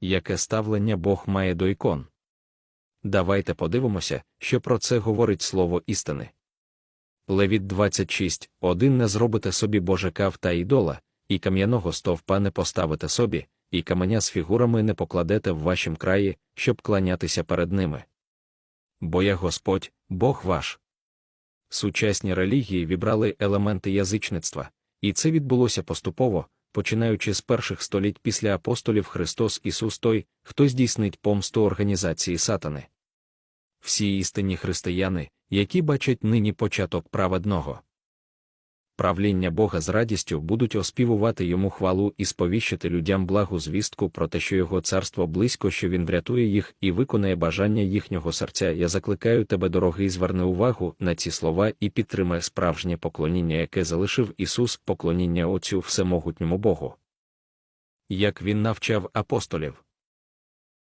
яке ставлення Бог має до ікон. Давайте подивимося, що про це говорить слово істини. Левіт 26, один не зробите собі божика та ідола, і кам'яного стовпа не поставите собі, і каменя з фігурами не покладете в вашім краї, щоб кланятися перед ними. Бо я Господь, Бог ваш. Сучасні релігії вібрали елементи язичництва, і це відбулося поступово, починаючи з перших століть після апостолів Христос Ісус той, хто здійснить помсту організації сатани. Всі істинні християни, які бачать нині початок праведного правління Бога з радістю будуть оспівувати йому хвалу і сповіщити людям благу звістку про те, що його царство близько, що він врятує їх і виконає бажання їхнього серця. Я закликаю тебе, дорогий, зверни увагу на ці слова і підтримай справжнє поклоніння, яке залишив Ісус, поклоніння Отцю Всемогутньому Богу. Як він навчав апостолів.